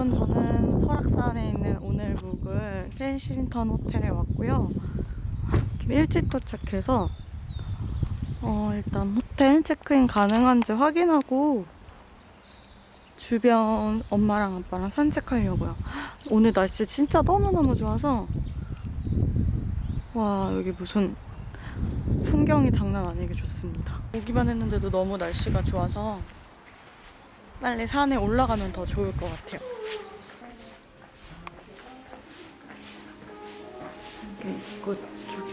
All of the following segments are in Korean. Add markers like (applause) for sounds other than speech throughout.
여러분 저는 설악산에 있는 오늘북을 켄싱턴 호텔에 왔고요. 좀 일찍 도착해서 어, 일단 호텔 체크인 가능한지 확인하고 주변 엄마랑 아빠랑 산책하려고요. 오늘 날씨 진짜 너무너무 좋아서 와 여기 무슨 풍경이 장난 아니게 좋습니다. 오기만 했는데도 너무 날씨가 좋아서 빨리 산에 올라가면 더 좋을 것 같아요. 여기 입구 쪽에.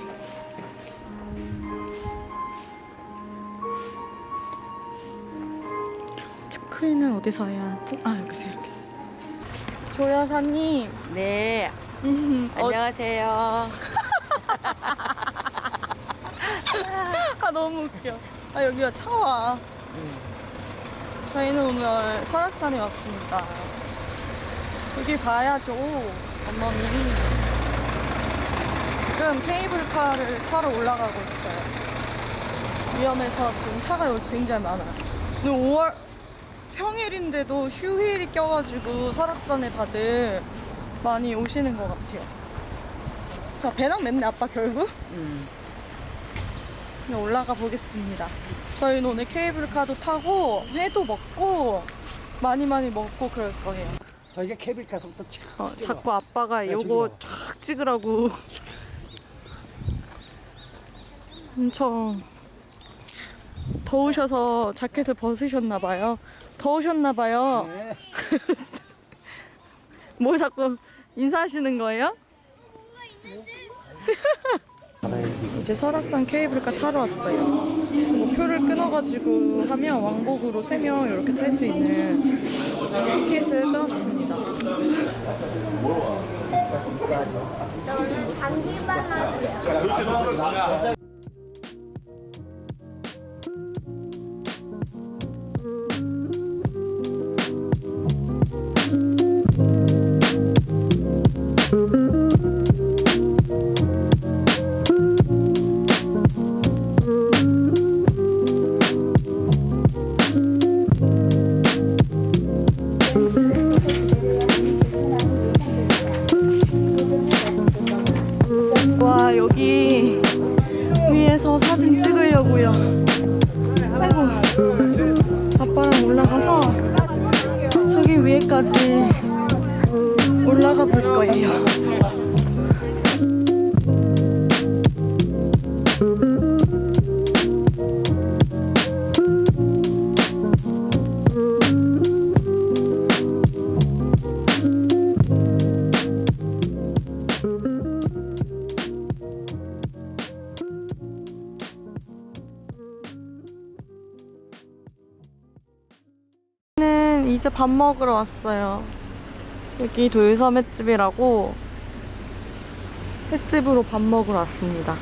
체크인은 어디서 해야 하지? 아, 여기서 이렇게. 조 여사님. 네, 음, 어, 안녕하세요. (laughs) 아, 너무 웃겨. 아, 여기가 차와. 저희는 오늘 설악산에 왔습니다. 여기 봐야죠. 어머니. 지금 케이블카를 타러 올라가고 있어요. 위험해서 지금 차가 여기 굉장히 많아요. 오늘 5월 평일인데도 휴일이 껴가지고 설악산에 다들 많이 오시는 것 같아요. 자, 배낭 맸네, 아빠 결국? 음, 그냥 올라가 보겠습니다. 저희는 오늘 케이블카도 타고 회도 먹고 많이 많이 먹고 그럴 거예요. 저희가 케이블카서부터 촥 어, 찍어. 자꾸 아빠가 네, 요거. 쫙 찍으라고 엄청 더우셔서 자켓을 벗으셨나 봐요. 더우셨나 봐요. 네. (laughs) 뭐 자꾸 인사하시는 거예요? (laughs) 이제 설악산 케이블카 타러 왔어요. 이거 표를 끊어가지고 하면 왕복으로 3명 이렇게 탈 수 있는 티켓을 끊었습니다. 너는 감기만 하지. 올라가 볼 거예요. 는 이제 밥 먹으러 왔어요. 여기 도유섬 횟집이라고 횟집으로 밥 먹으러 왔습니다.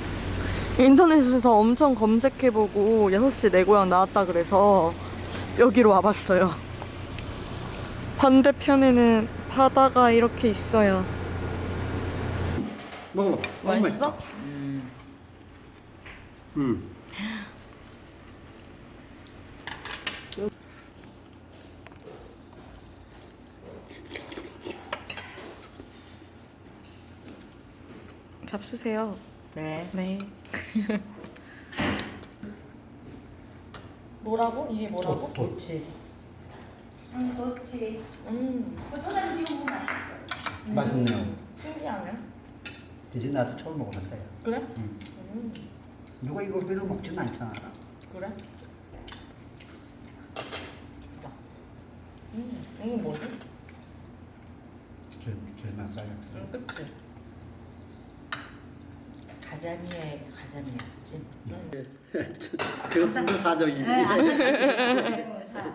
인터넷에서 엄청 검색해보고 6시 내 고향 나왔다 그래서 여기로 와봤어요. 반대편에는 바다가 이렇게 있어요. 먹어. 맛있어? 응. 잡수세요. 네. 네. (laughs) 뭐라고? 이게 뭐라고? 좋지. 응, 그렇지. 음, 고추장 찍어 먹으면 맛있어. 맛있네요. 신기하네. 이제 나도 처음 먹어봤다. 그래? 응. 음, 누가 이걸 별로 먹진 않잖아. 그래? 자. 음, 이거 뭐지? 줄, 줄만 싸요. 응, 그치. 가자미에 가자미야, 그치? 응. 그렇습니다 사정이. 자, (laughs)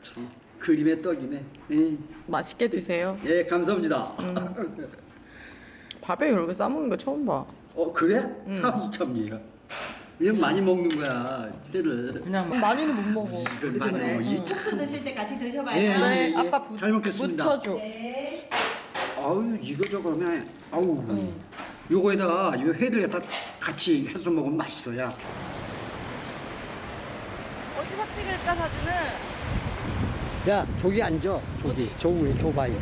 참 그림의 떡이네. 예, 맛있게 드세요. 예 감사합니다. (laughs) 밥에 이렇게 싸먹는 거 처음 봐. 어 그래? 음. 참이야. 이건 많이 먹는 거야 때를. 그냥 많이는 못 먹어. 이걸 많이 먹어. 이 참. 차 드실 때 같이 드셔봐요. 예, 예, 네, 예. 아빠 부, 잘 먹겠습니다. 묻혀줘. 아우 이거 저거네. 아우. 요거에다가 요 회를 다 같이 해서 먹으면 맛있어야. 어디서 찍을까 사진을? 야 저기 앉아. 저기 저 위에 좁아요.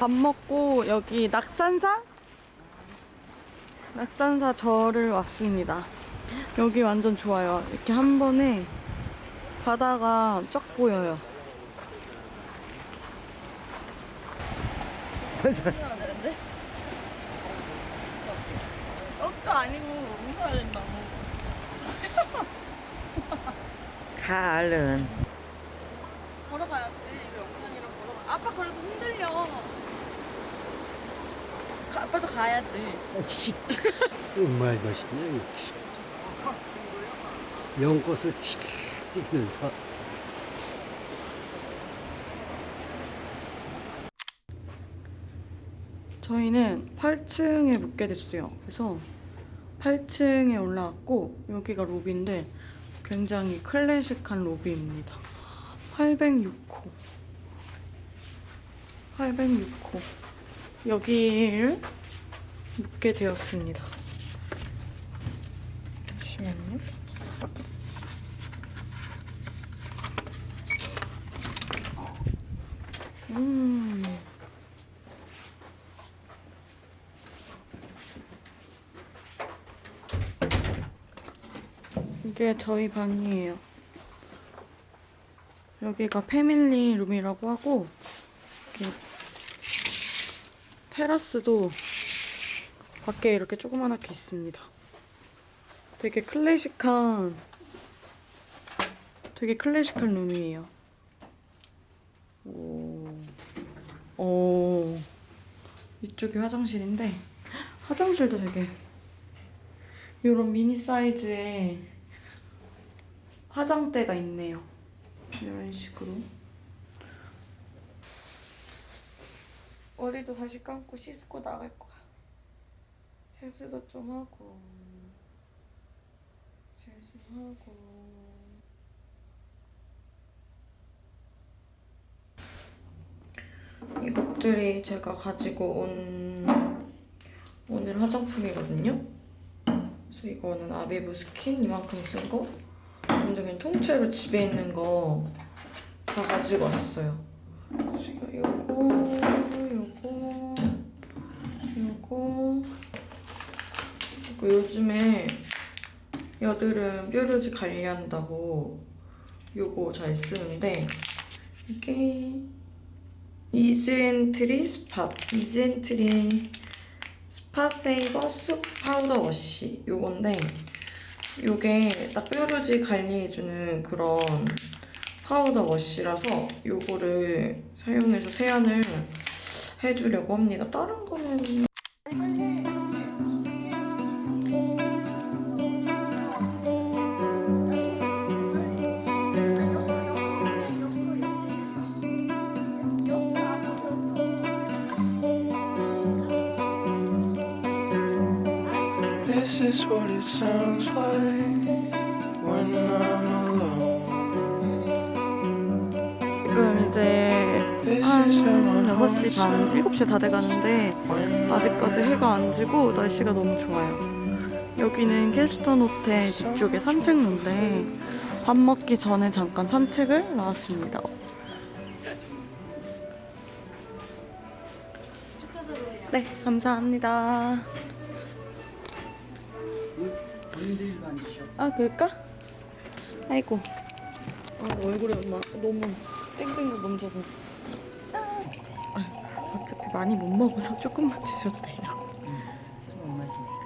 밥 먹고 여기 낙산사? 낙산사 절을 왔습니다. 여기 완전 좋아요. 이렇게 한 번에 바다가 쫙 보여요. 썩도 아니고 웃어야 된다고. (laughs) 가을은 걸어가야지. 이거 영상이랑 걸어가. 아빠 그래도 흔들려. 가- 아빠도 가야지. 정말 멋있네. (laughs) 연꽃을 칙 찍면서. 저희는 8층에 묵게 됐어요. 그래서 8층에 올라왔고 여기가 로비인데 굉장히 클래식한 로비입니다. 806호. 806호. 여기를 묵게 되었습니다. 잠시만요. 음. 이게 저희 방이에요. 여기가 패밀리 룸이라고 하고 이렇게 테라스도 밖에 이렇게 조그만하게 있습니다. 되게 클래식한 되게 클래식한 룸이에요. 오. 오. 이쪽이 화장실인데 (gasps) 화장실도 되게 이런 미니 사이즈의 화장대가 있네요. 이런 식으로. 머리도 다시 감고 씻고 나갈 거야. 세수도 좀 하고. 세수하고. 이것들이 제가 가지고 온 오늘 화장품이거든요. 그래서 이거는 아비브 스킨 이만큼 쓴 거. 먼저 그냥 통째로 집에 있는 거 다 가지고 왔어요. 그래서 요거, 요거, 요거. 그리고 요즘에 여드름 뾰루지 관리한다고 요거 잘 쓰는데 이게 이즈엔트리 스팟 이즈엔트리 스팟 세이버 숲 파우더 워시 요건데 요게 딱 뾰루지 관리해주는 그런 파우더 워시라서 요거를 사용해서 세안을 해주려고 합니다. 다른 거는 This is what it sounds like when I'm alone. 지금 이제 한 6시 반, 7시 다 돼가는데 아직까지 해가 안 지고 날씨가 너무 좋아요. 여기는 캐스턴 호텔 뒤쪽에 산책로인데 밥 먹기 전에 잠깐 산책을 나왔습니다. 네, 감사합니다. 아, 그럴까? 아이고. 아, 얼굴에 엄마 너무 땡땡도 넘쳐서. 아, 어차피 많이 못 먹어서 조금만 드셔도 돼요. 못 마시니까.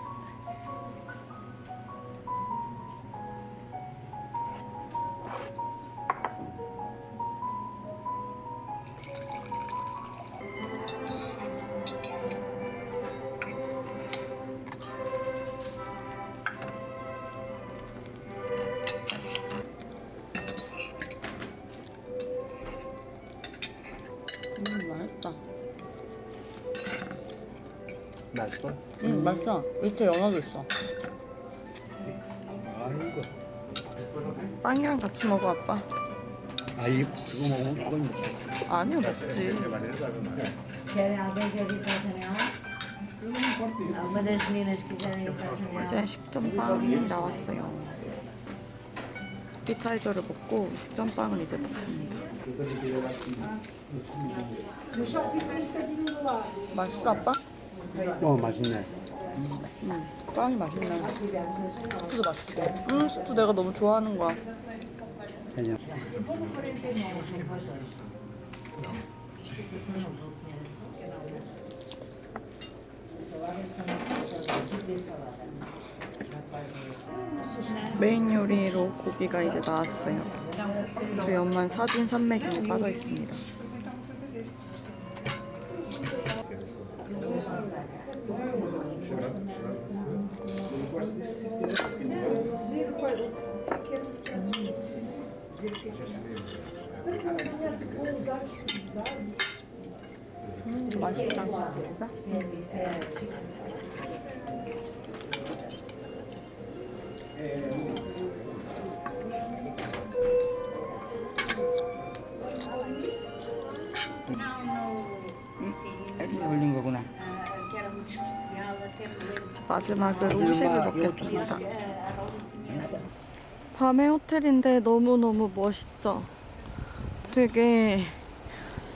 맛있어? 응 맛있어. 밑에 연어도 있어. 아이고. 빵이랑 같이 먹어 아빠. 아이 그거 먹으면 그건 먹겠어. 아니요 먹지. 이제 식전빵이 나왔어요. 피타이저를 먹고 식전빵을 이제 먹습니다. 맛있어 아빠? 어 맛있네. 응. 빵이 맛있네. 스프도 맛있고. 음 스프 내가 너무 좋아하는 거야. 그냥 메인 요리로 고기가 이제 나왔어요. 저희 엄마는 사진 산맥에 빠져 있습니다. 음, 맛있다. 맛있어? olhem alguma. 마지막으로 후식을 먹겠습니다. 밤의 호텔인데 너무너무 멋있죠? 되게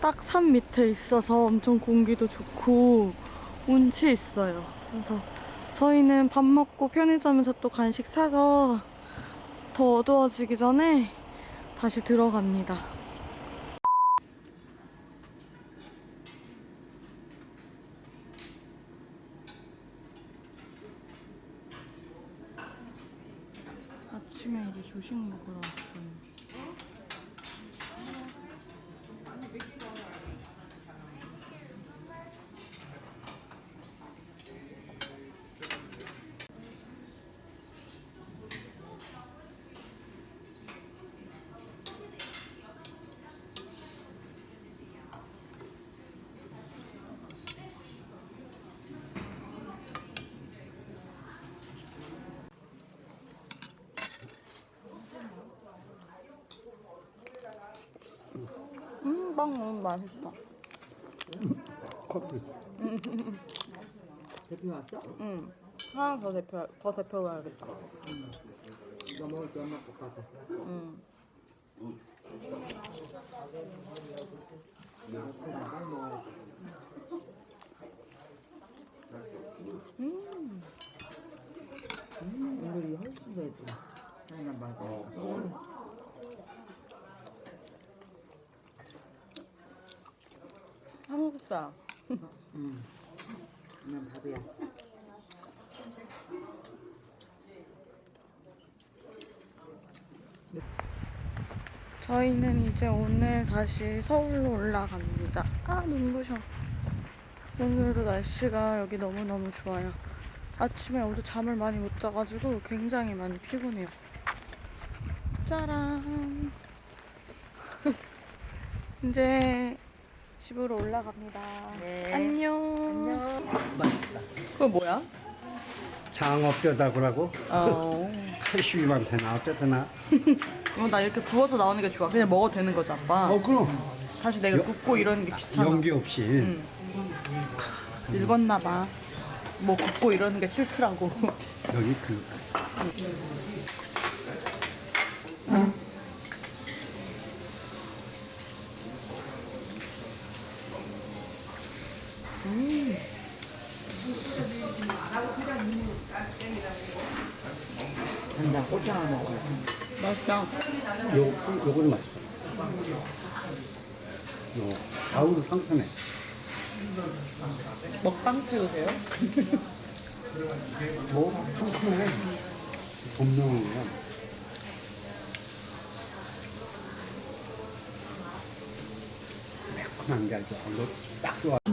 딱 산 밑에 있어서 엄청 공기도 좋고 운치 있어요. 그래서 저희는 밥 먹고 편의점에서 또 간식 사서 더 어두워지기 전에 다시 들어갑니다. 아침에 이제 조식 먹으러 왔어요. 음, 빵 너무 맛있어. 커피. 대표 왔어? 응. 하나 더 대표 더 대표로 가야겠다. 너 먹을 때 엄마 꼭 가자. 응. 먹어야지. 음. 오늘이 훨씬 되지. 하나 맞아. 한국사. 난 밥이야. 저희는 이제 오늘 다시 서울로 올라갑니다. 아 눈부셔. 오늘도 날씨가 여기 너무너무 좋아요. 아침에 어제 잠을 많이 못 자가지고 굉장히 많이 피곤해요. 짜란. (laughs) 이제 집으로 올라갑니다. 안녕. 안녕. 그거 뭐야? 장업뼈다구라고 어. (laughs) 칼슘한테 나왔대더나. (laughs) 어, 나 이렇게 구워서 나오는 게 좋아. 그냥 먹어도 되는 거지, 아빠. 어 그럼 사실 내가 굽고 이러는 게 귀찮아. 연기 없이. 늙었나 봐. 뭐 굽고 이러는 게 싫더라고. 여기 그 한장 꼬장을 먹어. 맛있다. 요 요거는 맛있어. 요 가루 상큼해. 먹방 찍으세요? 뭐 상큼해. 본명이야. 매콤한 게 아주 딱 좋아.